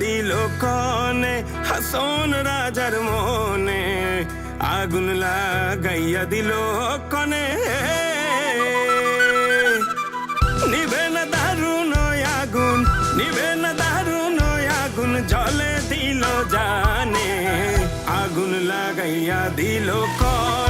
দিল কনে, হাসন রাজার মনে, আগুন লাগাইয়া দিল কনে। নিবে না দারুণ আগুন, নিবে না দারুণ আগুন, জলে দিল জানে, আগুন লাগাইয়া দিল কনে।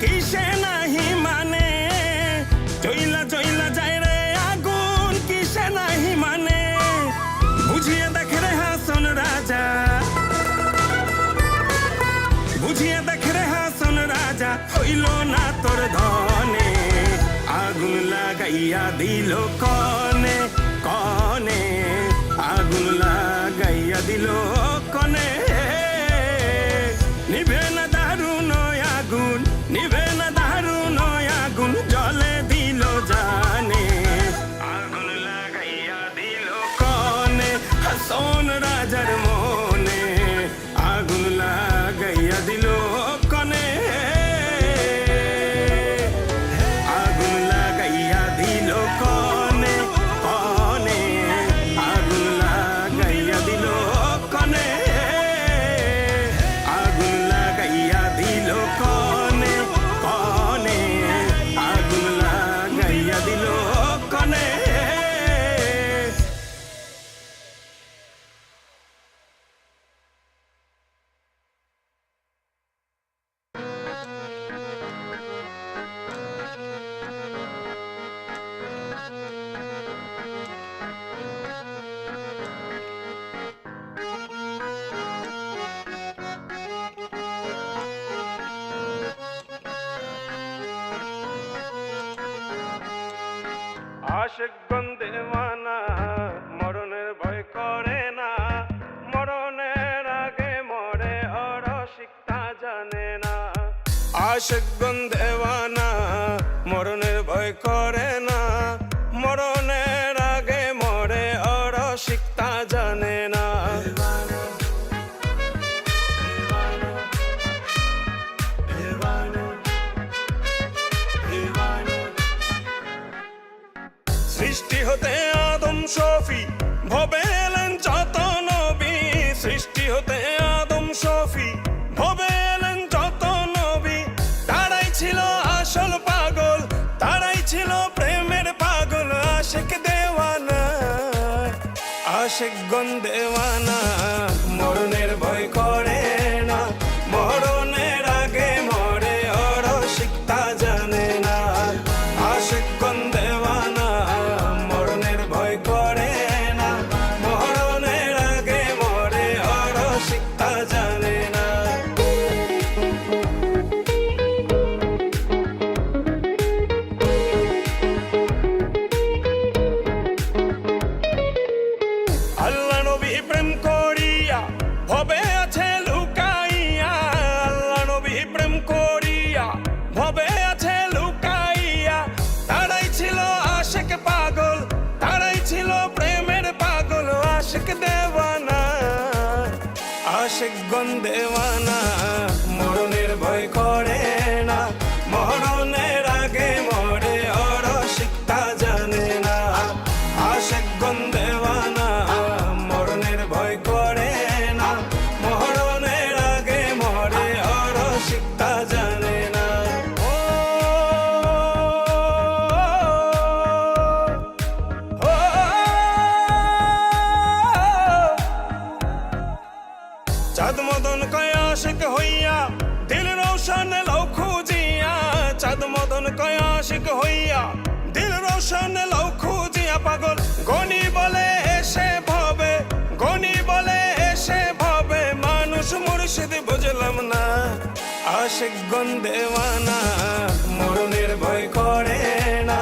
কিসে নাহি মানে? চইলা চইলা যায় রে আগুন, কিসে নাহি মানে? বুঝিয়ে দেখে রে হাসন রাজা। বুঝিয়ে দেখে রে হাসন রাজা, হইল না তোর ধনে। আগুন লাগাইয়া দিল কনে। aşık gönderdim আশেক গন্ধে মানা মরণের ভয় করে গন্ধে মানা ভয় করে না।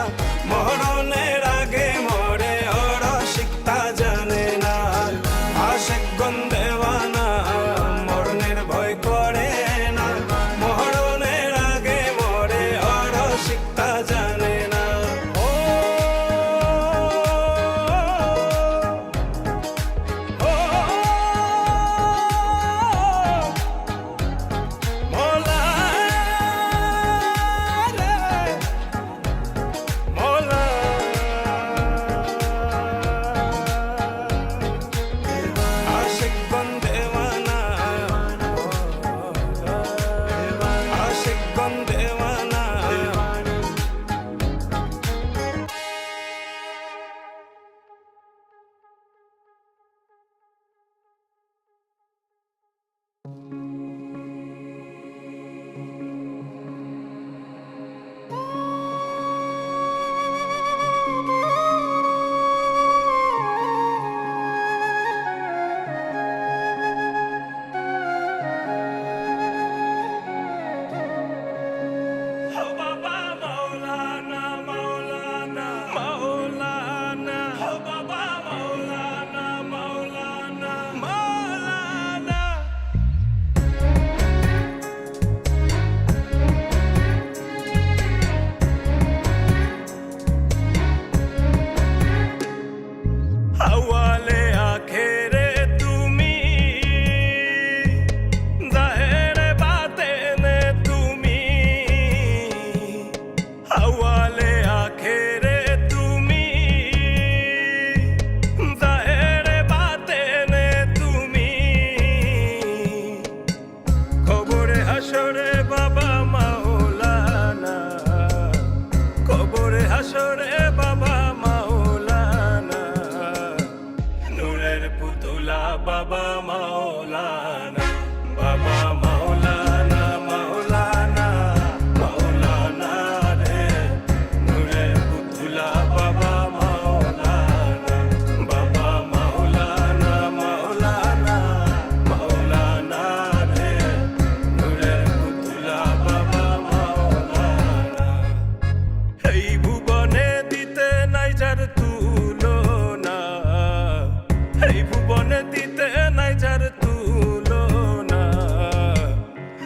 যার তুলো না।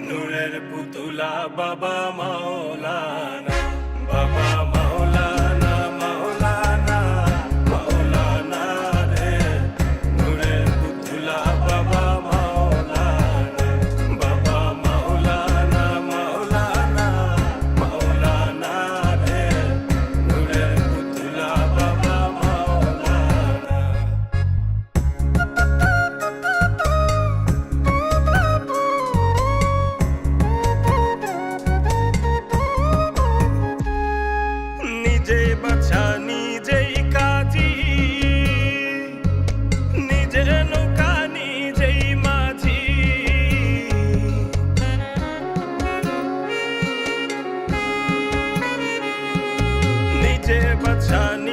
নুরের পুতুলা বাবা মা যে বাচ্চা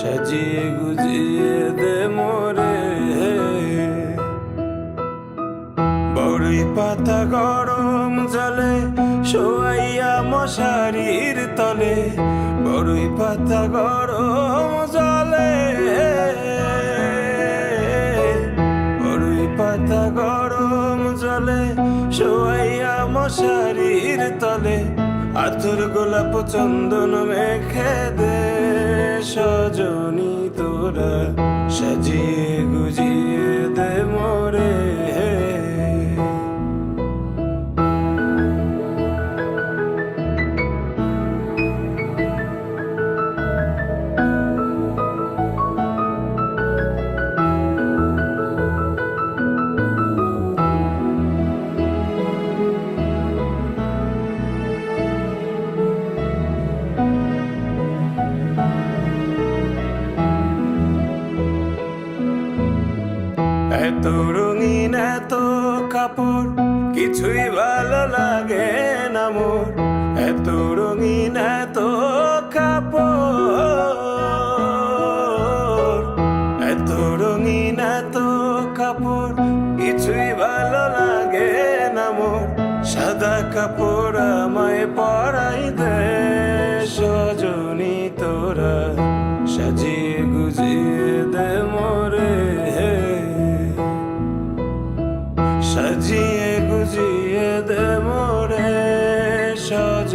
সাজিয়ে গুজিয়ে দে মোরে বড়ই পাতা গরম জলে শোয়াইয়া মশারির তলে, বড়ই পাতা গরম জলে বড়ই পাতা গরম জলে শোয়াইয়া মশারির তলে, আতুর গোলাপ চন্দন মেখে দে সজনী তোরা সাজিয়ে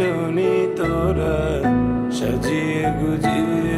জনি তোরা সাজিয়ে গুজিয়ে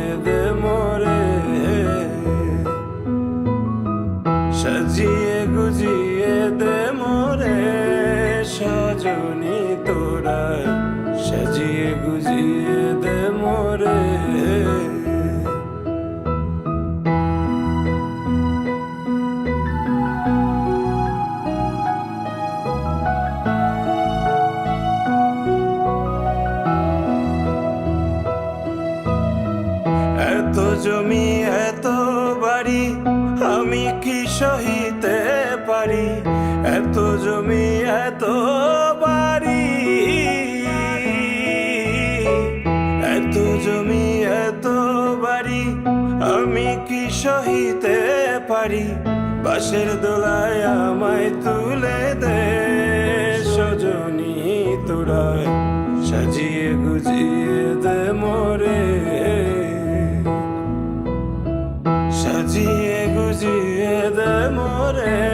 কি সহিতে পারি? বাসের দোলায় আমায় তুলে দে, সজনী তোরা সাজিয়ে গুজিয়ে দে মরে। সাজিয়ে গুজিয়ে দে মরে।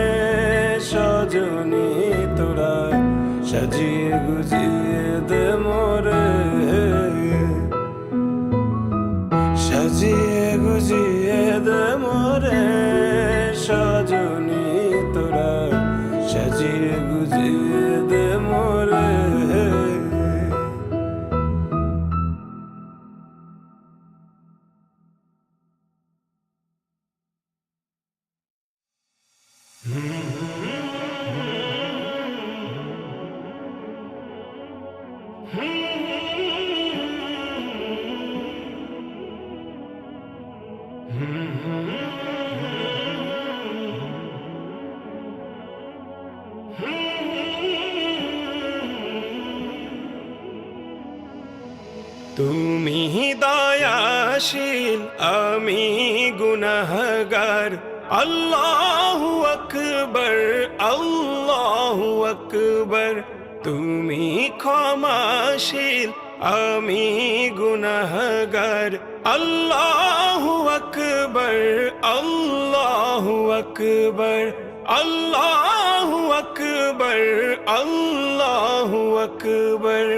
Mm-hmm. ক্ষমাশীল আমি গুনাহগার। আল্লাহু আকবর আল্লাহু আকবর আল্লাহু আকবর আল্লাহু আকবার।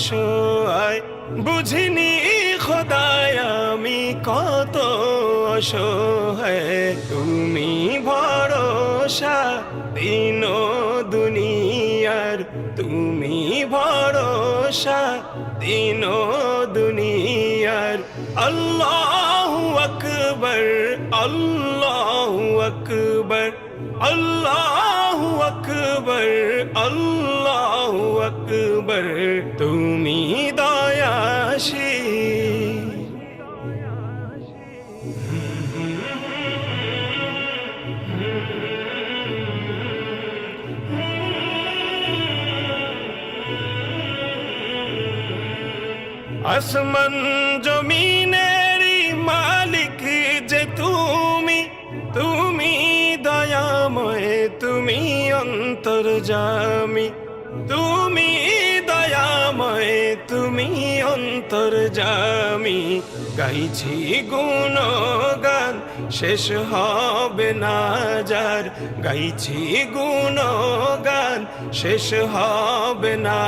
অসহায়। বুঝিনি খোদায়, আমি কত অসহায়। তুমি ভরসা দিন দুনিয়ার। তুমি ভরসা দিন দুনিয়ার। আল্লাহ আকবর আল্লাহ আকবর। আল্লাহ আকবর আল্লাহ আকবর তুমি দয়াশী আসমান জমিনেরই অন্তর্জামি তুমি দয়াময়, তুমি অন্তর্জামি গাইছি গুণগান, শেষ হবে না যার। গাইছি গুণগান, শেষ হবে না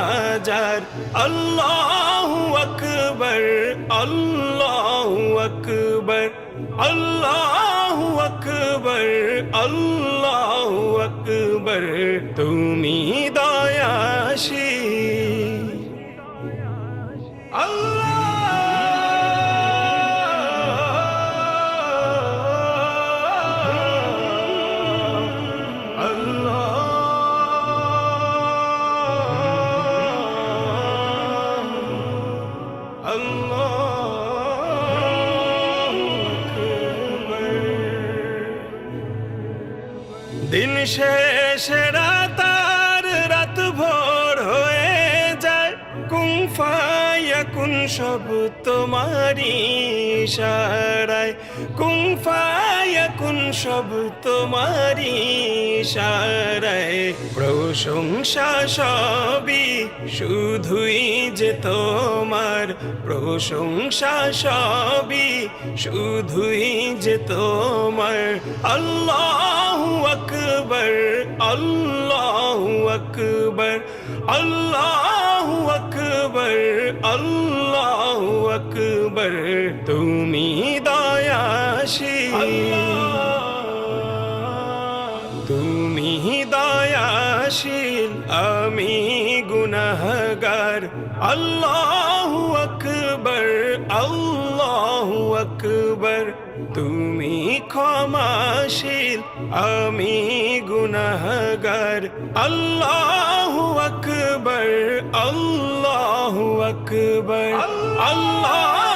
যার। আল্লাহ আকবর আল্লাহ আকবর আল্লাহ আকবর, আল্লাহ আকবর তুমি দয়াশী। দিন শেষে রাতার রাত ভোর হয়ে যায়। কুমফায়া কুন সব তোমারি ইশারায়। কুমফায়া কুন সব তোমারি ইশারায়। প্রশংসা সবই শুধুই যে তোমার প্রশংসা সবই শুধুই যে তোমার। আল্লাহ আকবর আল্লাহ আকবর আল্লাহ আকবর আল্লাহ আকবর। তুমি দয়াশী। তুমি দয়াশীল আমি গুনাহগার। আল্লাহ আল্লাহ আকবর তুমি ক্ষমাশীল আমি গুনাহগার। আল্লাহ আকবর আল্লাহ আকবর আল্লাহ